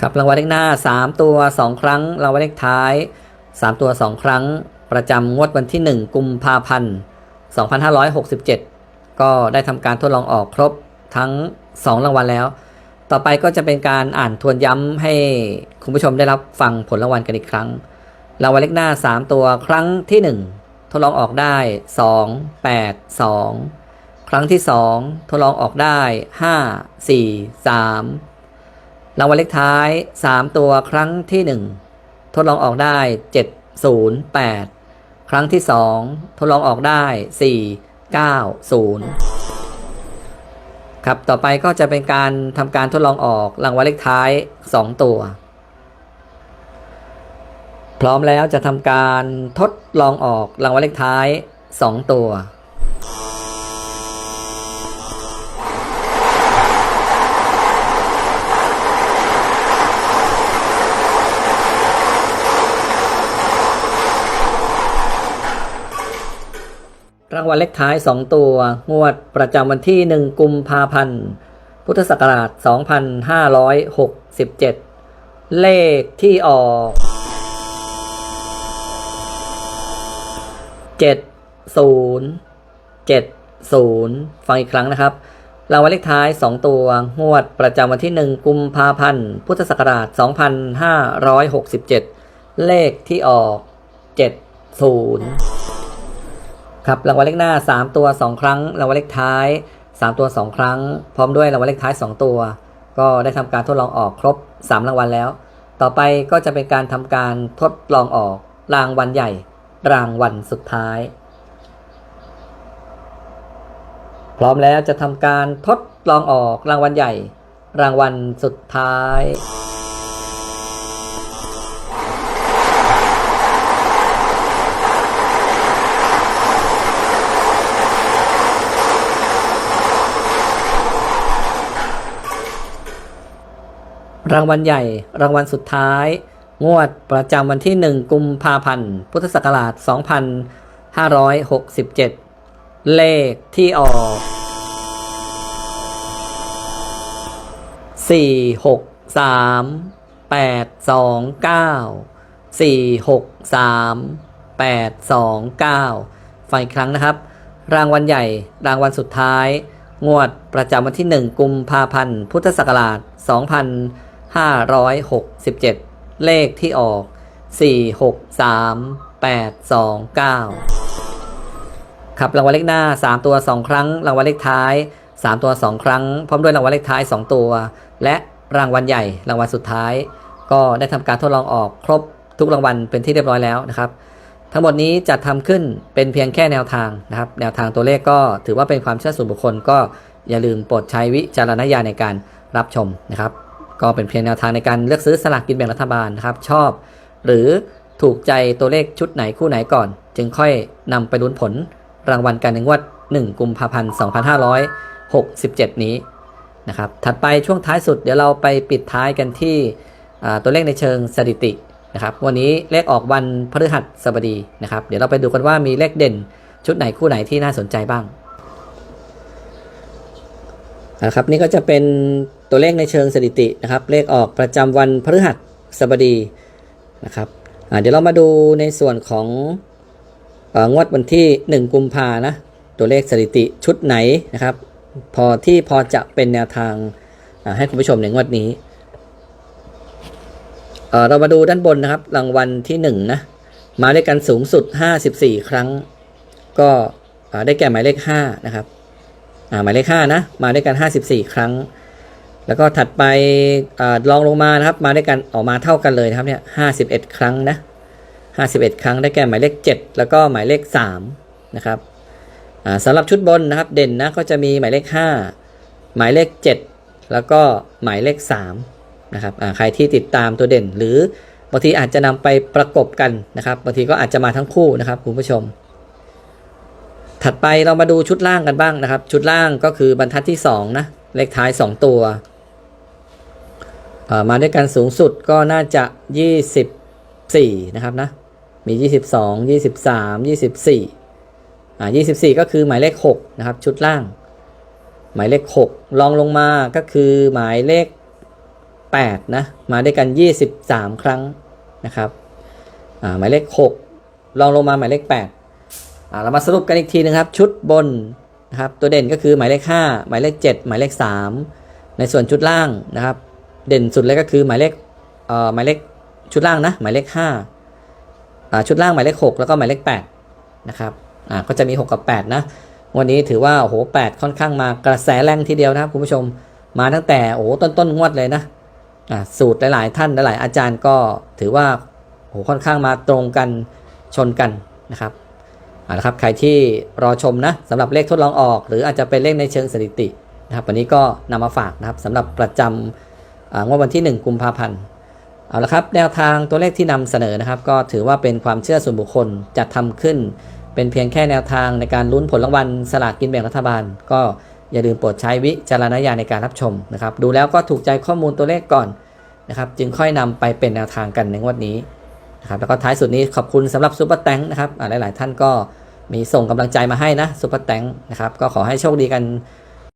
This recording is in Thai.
ครับรางวัลเลขหน้า 3 ตัว 2 ครั้งรางวัลเลขท้าย 3 ตัว 2 ครั้ง ประจำงวดวันที่ 1 กุมภาพันธ์ 2567 ก็ได้ทำการทดลองออกครบทั้ง 2 รางวัลแล้ว ต่อไปก็จะเป็นการอ่านทวนย้ำให้คุณผู้ชมได้รับฟังผลรางวัลกันอีกครั้งรางวัลเลขหน้า 3 ตัวครั้งที่ 1 ทดลองออกได้ 2 8 2 ครั้งที่ 2 ทดลองออกได้ 5 4 3 รางวัลเลขท้าย 3 ตัวครั้งที่ 1 ทดลองออกได้ 7 0 8 ครั้งที่ 2 ทดลองออกได้ 4 9 0 ครับต่อไปก็จะเป็นการทำการทดลองออกรางวัลเลขท้าย 2 ตัว พร้อมแล้วจะทำการทดลองออกรางวัลเลขท้าย 2 ตัวางวัลเลขท้าย 2 ตัว งวดประจำวันที่ 1 กุมภาพันธ์ พุทธศักราช 2567 เลขที่ออก 70 70 ฟังอีกครั้งนะครับ รางวัลเลขท้าย 2 ตัว งวดประจำวันที่ 1 กุมภาพันธ์ พุทธศักราช 2567 เลขที่ออก 70 ครับรางวัลเลขหน้า 3 ตัว 2 ครั้งรางวัลเลขท้าย 3 ตัว 2 ครั้ง พร้อมด้วยรางวัลเลขท้าย 2 ตัว ก็ได้ทำการทดลองออกครบ 3 รางวัลแล้ว ต่อไปก็จะเป็นการทำการทดลองออกรางวัลใหญ่ รางวัลสุดท้าย พร้อมแล้วจะทำการทดลองออกรางวัลใหญ่ รางวัลสุดท้าย รางวัลใหญ่รางวัลสุดท้าย งวดประจำวันที่ 1 กุมภาพันธ์ พุทธศักราช 2567 เลขที่ออก 4 6 3 8 2 9 4 6 3 8 2 9ฟังอีกครั้งนะครับ รางวัลใหญ่รางวัลสุดท้าย งวดประจำวันที่ 1 กุมภาพันธ์ พุทธศักราช 567 เลขที่ออก 4 6 3 8 2 9 ครับรางวัลเลขหน้า 3 ตัว 2 ครั้ง รางวัลเลขท้าย 3 ตัว 2 ครั้ง พร้อมด้วยรางวัลเลขท้าย 2 ตัว และรางวัลใหญ่รางวัลสุดท้าย ก็ได้ทำการทดลองออกครบทุกรางวัลเป็นที่เรียบร้อยแล้วนะครับทั้งหมดนี้จัดทำขึ้นเป็นเพียงแค่แนวทางนะครับ แนวทางตัวเลขก็ถือว่าเป็นความเชื่อส่วนบุคคลก็อย่าลืมโปรดใช้วิจารณญาณในการรับชมนะครับ ก็เป็นเพียงแนวทางในการเลือกซื้อสลากกินแบ่งรัฐบาลนะครับ ชอบ หรือถูกใจตัวเลขชุดไหนคู่ไหนก่อน จึงค่อยนำไปลุ้นผลรางวัลการในงวด 1 กุมภาพันธ์ 2567 นี้นะครับ ถัดไปช่วงท้ายสุดเดี๋ยวเราไปปิดท้ายกันที่ตัวเลขในเชิงสถิตินะครับ วันนี้เลขออกวันพฤหัสบดีนะครับ เดี๋ยวเราไปดูกันว่ามีเลขเด่นชุดไหนคู่ไหนที่น่าสนใจบ้างนะครับนี่ก็จะเป็น ตัวเลขในเชิงสถิตินะครับ เลขออกประจำวันพฤหัสบดีนะครับเดี๋ยวเรามาดูในส่วนขององวดวันที่ 1 กุมภานะตัวเลขสถิติชุดไหนนะครับ พอที่พอจะเป็นแนวทางให้คุณผู้ชมในงวดนี้เรามาดูด้านบนนะครับ รางวัลที่1นะมาด้วยกันสูงสุด 54 ครั้ง ก็ได้แก่หมายเลข5นะครับหมายเลข5นะมาด้วยกัน 54 ครั้ง แล้วก็ถัดไปอลองลงมานะครับ มาด้วยกันออกมาเท่ากันเลยนะครับเนี่ย51ครั้งนะ51ครั้งได้แก่หมายเลข7แล้วก็หมายเลข3นะครับอ่าสำหรับชุดบนนะครับเด่นนะก็จะมีหมายเลข5หมายเลข7แล้วก็หมายเลข3นะครับใครที่ติดตามตัวเด่น หรือบางทีอาจจะนำไปประกบกันนะครับบางทีก็อาจจะมาทั้งคู่นะครับคุณผู้ชม ถัดไปเรามาดูชุดล่างกันบ้างนะครับ ชุดล่างก็คือบรรทัดที่2นะเลขท้าย 2 ตัว มาด้วยกันสูงสุดก็น่าจะ 24 นะครับนะ มี 22 23 24อ่า24 ก็คือหมายเลข 6 นะครับ ชุดล่าง หมายเลข 6 ลองลงมาก็คือหมายเลข 8 นะ มาด้วยกัน 23 ครั้งนะครับอ่าหมายเลข 6 ลองลงมาหมายเลข 8อ่าเรามาสรุปกันอีกทีนึงครับ ชุดบนนะครับ ตัวเด่นก็คือหมายเลข 5 หมายเลข 7 หมายเลข 3 ในส่วนชุดล่างนะครับ เด่นสุดเลยก็คือหมายเลขเอ่อหมายเลขชุดล่างนะหมายเลข5อ่าชุดล่างหมายเลข 6 แล้วก็หมายเลข8นะครับอ่าก็จะมี 6 กับ 8 นะ วันนี้ถือว่าโอ้โห8ค่อนข้างมากระแสแรงทีเดียวนะครับคุณผู้ชมมาตั้งแต่โอ้โหต้นต้นงวดเลยนะอ่าสูตรหลาย ๆ ท่านหลาย ๆ อาจารย์ก็ถือว่าโอ้โหค่อนข้างมาตรงกันชนกันนะครับเอาละครับใครที่รอชมนะสำหรับเลขทดลองออก หรืออาจจะเป็นเลขในเชิงสถิตินะครับวันนี้ก็นำมาฝากนะครับสำหรับประจำอ่า งวดวันที่ 1 กุมภาพันธ์เอาละครับแนวทางตัวเลขที่นำเสนอนะครับ ก็ถือว่าเป็นความเชื่อส่วนบุคคลจัดทำขึ้น เป็นเพียงแค่แนวทางในการลุ้นผลรางวัลสลากกินแบ่งรัฐบาล ก็อย่าลืมโปรดใช้วิจารณญาณในการรับชมนะครับ ดูแล้วก็ถูกใจข้อมูลตัวเลขก่อนนะครับ จึงค่อยนำไปเป็นแนวทางกันในงวดนี้นะครับแล้วก็ท้ายสุดนี้ขอบคุณสำหรับซูเปอร์แตงนะครับอ่าหลาย ๆ ท่านก็มีส่งกำลังใจมาให้นะซูเปอร์แตงนะครับก็ขอให้โชคดีกัน